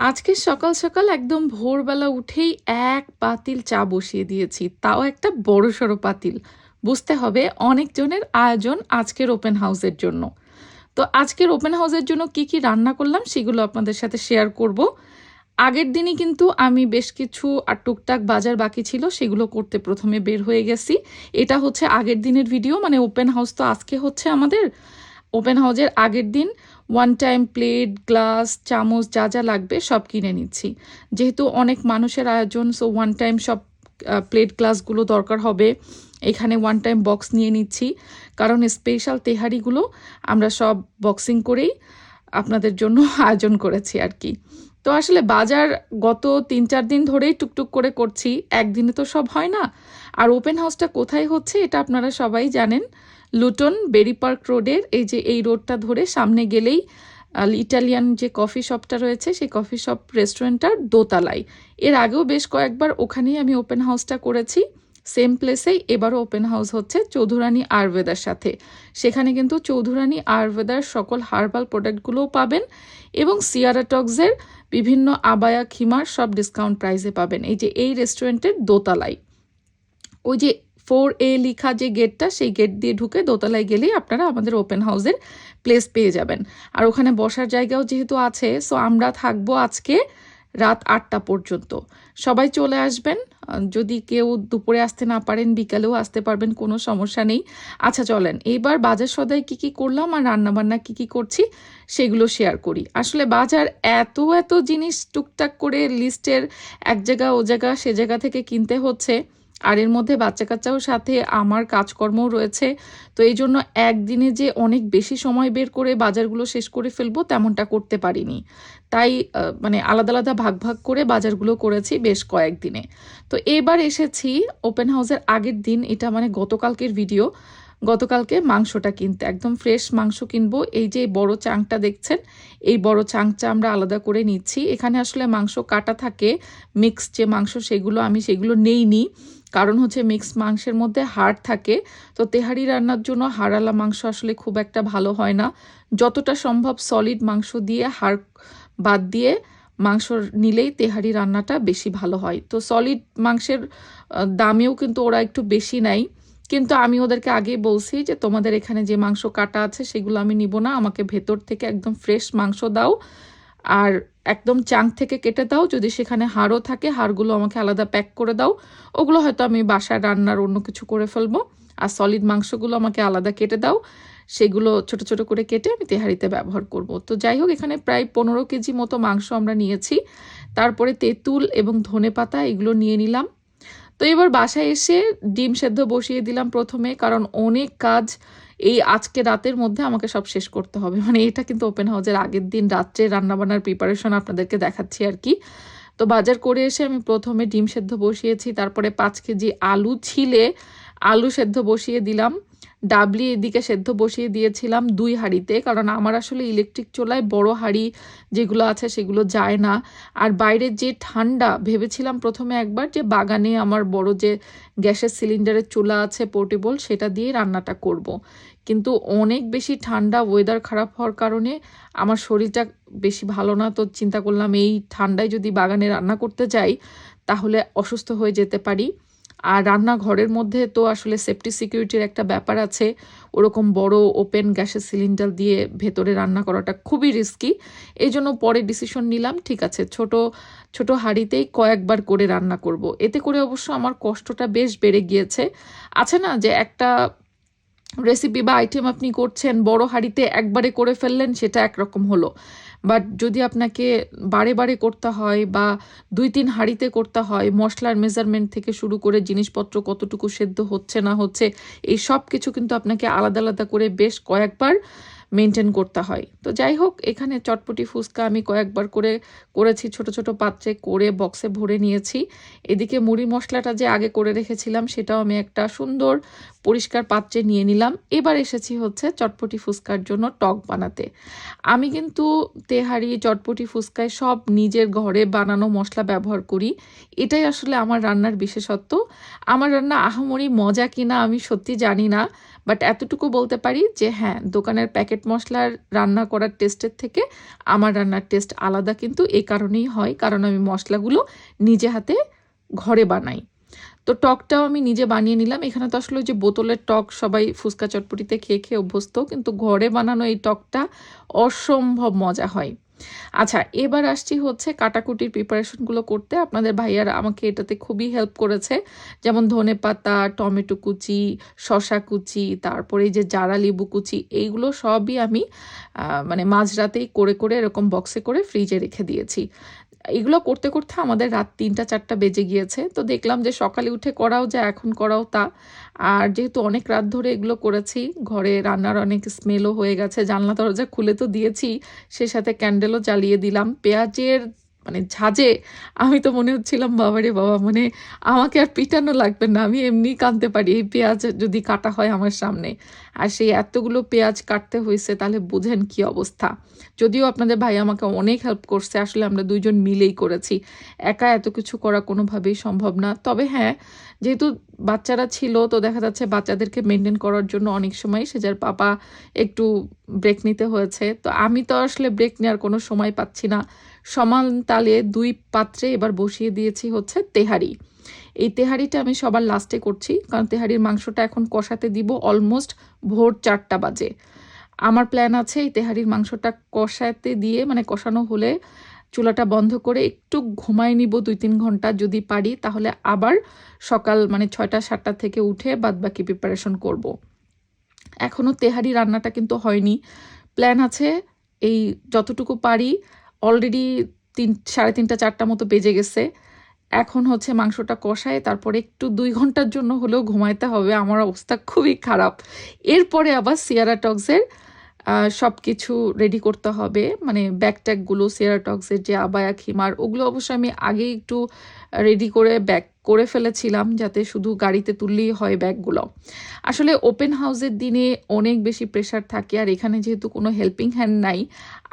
আজকে সকাল সকাল একদম ভোরবেলা উঠেই এক পাতিল চা বসিয়ে দিয়েছি। তাও একটা বড় সড়ো পাতিল। বুঝতে হবে অনেকজনের আয়োজন আজকের ওপেন হাউসের জন্য। তো আজকের ওপেন হাউসের জন্য কি কি রান্না করলাম সেগুলো আপনাদের সাথে শেয়ার করব। আগের দিনই কিন্তু আমি বেশ কিছু আর টুকটাক বাজার বাকি ছিল সেগুলো করতে প্রথমে বের হয়ে গেছি। এটা হচ্ছে আগের দিনের ভিডিও মানে ওপেন হাউস তো আজকে হচ্ছে আমাদের। ওপেন হাউসের আগের দিন ওয়ান টাইম প্লেট গ্লাস চামচ, যা যা লাগবে সব কিনে নিচ্ছি। যেহেতু অনেক মানুষের আয়োজন সো ওয়ান টাইম সব প্লেট গ্লাসগুলো দরকার হবে। এখানে ওয়ান টাইম বক্স নিয়ে নিচ্ছি। কারণ স্পেশাল তেহারিগুলো আমরা সব বক্সিং করেই আপনাদের জন্য আয়োজন করেছি আর কি। তো আসলে বাজার গত তিন চার দিন ধরেই টুকটুক করে করছি। একদিনে তো সব হয় না। আর ওপেন হাউসটা কোথায় হচ্ছে, এটা আপনারা সবাই জানেন। লুটন বেরি পার্ক রোডের, এই যে এই রোডটা ধরে সামনে গেলেই ইটালিয়ান যে কফি শপটা রয়েছে, সেই কফি শপ রেস্টুরেন্টটার দোতলায়। এর আগেও বেশ কয়েকবার ওখানেই আমি ওপেন হাউসটা করেছি। সেম প্লেসেই এবারও ওপেন হাউস হচ্ছে চৌধুরানী আয়ুর্বেদার সাথে। সেখানে কিন্তু চৌধুরানী আয়ুর্বেদার সকল হার্বাল প্রোডাক্টগুলোও পাবেন এবং সিয়ারাটক্সের বিভিন্ন আবায়া খিমার সব ডিসকাউন্ট প্রাইসে পাবেন। এই যে এই রেস্টুরেন্টের দোতলায়। ওই যে ফোর এ লিখা যে গেটটা, সেই গেট দিয়ে ঢুকে দোতলায় গেলেই আপনারা আমাদের ওপেন হাউসের প্লেস পেয়ে যাবেন। আর ওখানে বসার জায়গাও যেহেতু আছে সো আমরা থাকব আজকে রাত আটটা পর্যন্ত। সবাই চলে আসবেন। যদি কেউ দুপুরে আসতে না পারেন, বিকালেও আসতে পারবেন, কোনো সমস্যা নেই। আচ্ছা চলেন। এইবার বাজার সদাই কী কী করলাম আর রান্নাবান্না কী কী করছি, সেগুলো শেয়ার করি। আসলে বাজার এত এত জিনিস টুকটাক করে লিস্টের এক জায়গা, ও জায়গা, সে জায়গা থেকে কিনতে হচ্ছে। আর এর মধ্যে বাচ্চা কাচ্চাও সাথে আমার কাজকর্মও রয়েছে। তো এই জন্য একদিনে যে অনেক বেশি সময় বের করে বাজারগুলো শেষ করে ফেলব তেমনটা করতে পারিনি। তাই মানে আলাদা আলাদা ভাগ ভাগ করে বাজারগুলো করেছি বেশ কয়েকদিনে। তো এবার এসেছি ওপেন হাউসের আগের দিন, এটা মানে গতকালকের ভিডিও। গতকালকে মাংসটা কিনতে। একদম ফ্রেশ মাংস কিনবো। এই যে বড় চাংটা দেখছেন, এই বড় চাংটা আমরা আলাদা করে নিচ্ছি। এখানে আসলে মাংস কাটা থাকে মিক্স যে মাংস সেগুলো আমি সেগুলো নেইনি। কারণ হচ্ছে মিক্সড মাংসের মধ্যে হাড় থাকে। তো তেহারি রান্নার জন্য হাড়ালা মাংস আসলে খুব একটা ভালো হয় না। যতটা সম্ভব সলিড মাংস দিয়ে, হাড় বাদ দিয়ে মাংস নিলেই তেহারি রান্নাটা বেশি ভালো হয়। তো সলিড মাংসের দামেও কিন্তু ওরা একটু বেশি নেয়। কিন্তু আমি ওদেরকে আগেই বলছি যে তোমাদের এখানে যে মাংস কাটা আছে, সেগুলো আমি নিব না। আমাকে ভেতর থেকে একদম ফ্রেশ মাংস দাও। আর একদম চাং থেকে কেটে দাও। যদি সেখানে হাড়ও থাকে, হাড়গুলো আমাকে আলাদা প্যাক করে দাও। ওগুলো হয়তো আমি বাসায় রান্নার অন্য কিছু করে ফেলব। আর সলিড মাংসগুলো আমাকে আলাদা কেটে দাও। সেগুলো ছোট ছোট করে কেটে আমি তেহারিতে ব্যবহার করব। তো যাই হোক, এখানে প্রায় পনেরো কেজি মতো মাংস আমরা নিয়েছি। তারপরে তেঁতুল এবং ধনে পাতা এগুলো নিয়ে নিলাম। তো এবার বাসায় এসে ডিম সেদ্ধ বসিয়ে দিলাম প্রথমে, কারণ অনেক কাজ এই আজকে রাতের মধ্যে আমাকে সব শেষ করতে হবে। মানে এটা কিন্তু ওপেন হাউজের আগের দিন রাত্রে রান্নাবান্নার প্রিপারেশন আপনাদেরকে দেখাচ্ছি আর কি। তো বাজার করে এসে আমি প্রথমে ডিম সেদ্ধ বসিয়েছি, তারপরে পাঁচ কেজি আলু ছিলে, আলু সেদ্ধ বসিয়ে দিলাম। ডাবলি এদিকে সেদ্ধ বসিয়ে দিয়েছিলাম দুই হাঁড়িতে, কারণ আমার আসলে ইলেকট্রিক চোলায় বড় হাঁড়ি যেগুলো আছে সেগুলো যায় না আর বাইরের যে ঠান্ডা, ভেবেছিলাম প্রথমে একবার যে বাগানে আমার বড় যে গ্যাসের সিলিন্ডারের চুলা আছে পোর্টেবল, সেটা দিয়ে রান্নাটা করব। কিন্তু অনেক বেশি ঠান্ডা ওয়েদার খারাপ হওয়ার কারণে আমার শরীরটা বেশি ভালো না, তো চিন্তা করলাম এই ঠান্ডায় যদি বাগানে রান্না করতে যাই, তাহলে অসুস্থ হয়ে যেতে পারি আর রান্নাঘরের মধ্যে তো আসলে সেফটি সিকিউরিটির একটা ব্যাপার আছে। ওরকম বড় ওপেন গ্যাসের সিলিন্ডার দিয়ে ভেতরে রান্না করাটা খুবই রিস্কি এই জন্য পরে ডিসিশন নিলাম, ঠিক আছে, ছোট ছোট হাঁড়িতেই কয়েকবার করে রান্না করব। এতে করে অবশ্য আমার কষ্টটা বেশ বেড়ে গিয়েছে। আছে না যে একটা রেসিপি বা আইটেম আপনি করছেন, বড় হাঁড়িতে একবারে করে ফেললেন, সেটা একরকম হলো। বাট যদি আপনাকে বারে বারে করতে হয় বা দুই তিন হাঁড়িতে করতে হয়, মশলার মেজারমেন্ট থেকে শুরু করে জিনিসপত্র কতটুকু সেদ্ধ হচ্ছে না হচ্ছে, এই সব কিছু কিন্তু আপনাকে আলাদা আলাদা করে বেশ কয়েকবার মেনটেন করতে হয়। তো যাই হোক, এখানে চটপটি ফুচকা আমি কয়েকবার করে করেছি, ছোট ছোট পাত্রে করে বক্সে ভরে নিয়েছি। এদিকে মুড়ি মশলাটা যে আগে করে রেখেছিলাম, সেটাও আমি একটা সুন্দর পরিষ্কার পাত্রে নিয়ে নিলাম। এবার এসেছি হচ্ছে চটপটি ফুচকার জন্য টক বানাতে। আমি কিন্তু তেহারি, চটপটি ফুচকায় সব নিজের ঘরে বানানো মশলা ব্যবহার করি। এটাই আসলে আমার রান্নার বিশেষত্ব। আমার রান্না আহামরি মজা কিনা আমি সত্যি জানি না বাট এতটুকু বলতে পারি যে হ্যাঁ দোকানের প্যাকেট মশলার রান্না করার টেস্টের থেকে আমার রান্নার টেস্ট আলাদা কিন্তু এই কারণেই হয়। কারণ আমি মশলাগুলো নিজে হাতে ঘরে বানাই। তো টকটাও আমি নিজে বানিয়ে নিলাম। এখানে তো আসলে যে বোতলের টক সবাই ফুচকা চটপটিতে খেয়ে খেয়ে অভ্যস্ত, কিন্তু ঘরে বানানো এই টকটা অসম্ভব মজা হয়। আচ্ছা এবার আসছি হচ্ছে কাটাকুটির প্রিপারেশনগুলো করতে। আপনাদের ভাইয়ারা আমাকে এটাতে খুবই হেল্প করেছে। যেমন ধনে পাতা, টমেটো কুচি শশা কুচি, তারপরে এই যে জারা লেবু কুচি, এইগুলো সবই আমি মানে মাঝরাতেই করে করে এরকম বক্সে করে ফ্রিজে রেখে দিয়েছি। এগুলো করতে করতে আমাদের রাত তিনটা, চারটা বেজে গিয়েছে। তো দেখলাম যে সকালে উঠে করাও যা এখন করাও তা। আর যেহেতু অনেক রাত ধরে এগুলো করেছি, ঘরে রান্নার অনেক স্মেলও হয়ে গেছে, জানলা দরজা খুলে তো দিয়েছি, সে সাথে ক্যান্ডেলও জ্বালিয়ে দিলাম। পেঁয়াজের মানে ঝাঁজে আমি তো মনে হচ্ছিলাম, বাবারে বাবা মানে আমাকে আর পিটানো লাগবে না, আমি এমনি কাঁদতে পারি। এই পেঁয়াজ যদি কাটা হয় আমার সামনে, আর সেই এতগুলো পেঁয়াজ কাটতে হয়েছে, তাহলে বুঝেন কি অবস্থা। যদিও আপনাদের ভাই আমাকে অনেক হেল্প করছে, আসলে আমরা দুইজন মিলেই করেছি। একা এত কিছু করা কোনোভাবেই সম্ভব না। তবে হ্যাঁ যেহেতু বাচ্চারা ছিল, তো দেখা যাচ্ছে বাচ্চাদেরকে মেনটেন করার জন্য অনেক সময় সেজার পাপা একটু ব্রেক নিতে হয়েছে। তো আমি তো আসলে ব্রেক নেওয়ার কোনো সময় পাচ্ছি না। সমান তালে দুই পাত্রে এবার বসিয়ে দিয়েছি হচ্ছে তেহারি। এই তেহারিটা আমি সবার লাস্টে করছি, কারণ তেহারির মাংসটা এখন কষাতে দিব অলমোস্ট ভোর চারটা বাজে। আমার প্ল্যান আছে এই তেহারির মাংসটা কষাতে দিয়ে মানে কষানো হলে চুলাটা বন্ধ করে একটু ঘুমাই নিব দুই তিন ঘণ্টা যদি পারি, তাহলে আবার সকাল মানে ছয়টা, সাতটা থেকে উঠে বাদবাকি প্রিপারেশন করব। এখনও তেহারি রান্নাটা কিন্তু হয়নি। প্ল্যান আছে এই যতটুকু পারি অলরেডি তিন, সাড়ে তিনটা, চারটা মতো বেজে গেছে। এখন হচ্ছে মাংসটা কষায়, তারপরে একটু দুই ঘণ্টার জন্য হলেও ঘুমাইতে হবে। আমার অবস্থা খুবই খারাপ। এরপরে আবার সিয়ারা টক্সের সব কিছু রেডি করতে হবে। মানে ব্যাগ ট্যাগগুলো সিয়ারা টক্সের যে আবায়া, খিমার, ওগুলো অবশ্যই আমি আগে একটু রেডি করে ব্যাগ করে ফেলেছিলাম যাতে শুধু গাড়িতে তুললেই হয় ব্যাগগুলো। আসলে ওপেন হাউসের দিনে অনেক বেশি প্রেশার থাকে আর এখানে যেহেতু কোনো হেল্পিং হ্যান্ড নাই,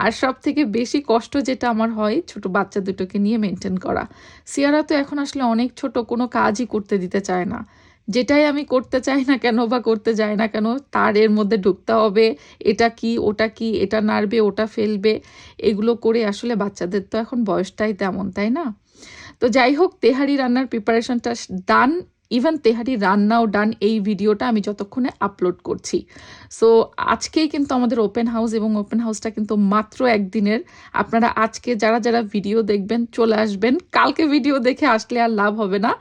আর সব থেকে বেশি কষ্ট যেটা আমার হয় ছোট বাচ্চা দুটোকে নিয়ে মেনটেন করা। সিয়ারা তো এখন আসলে অনেক ছোট, কোনো কাজই করতে দিতে চায় না। যেটাই আমি করতে চাই না কেন বা করতে যাই না কেন, তার এর মধ্যে ঢুকতে হবে, এটা কি, ওটা কি, এটা নাড়বে, ওটা ফেলবে, এগুলো করে আসলে বাচ্চাদের তো এখন বয়সটাই তেমন, তাই না? তো যাই হোক তেহারি রান্নার প্রিপারেশনটা ডান, ইভেন তেহারি রান্নাও ডান এই ভিডিওটা আমি যতক্ষণে আপলোড করছি। সো, আজকেই কিন্তু আমাদের ওপেন হাউস এবং ওপেন হাউসটা কিন্তু মাত্র একদিনের। আপনারা আজকে যারা যারা ভিডিও দেখবেন, চলে আসবেন। কালকে ভিডিও দেখে আসলে আর লাভ হবে না।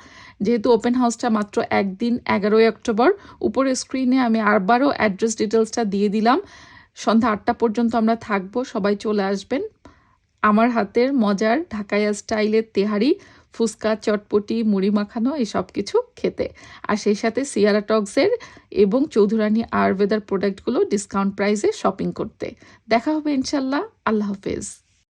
যেহেতু ওপেন হাউসটা মাত্র একদিন, এগারোই অক্টোবর। উপরে স্ক্রিনে আমি আরবারও অ্যাড্রেস ডিটেলসটা দিয়ে দিলাম। সন্ধ্যা আটটা পর্যন্ত আমরা থাকব, সবাই চলে আসবেন। আমার হাতের মজার ঢাকাইয়া স্টাইলের তেহারি, ফুচকা, চটপটি, মুড়ি মাখানো এসব কিছু খেতে। আর সেই সাথে সিয়ারা টক্সের এবং চৌধুরানী আয়ুর্বেদার প্রোডাক্টগুলো ডিসকাউন্ট প্রাইসে শপিং করতে। দেখা হবে ইনশাল্লাহ। আল্লাহ হাফেজ।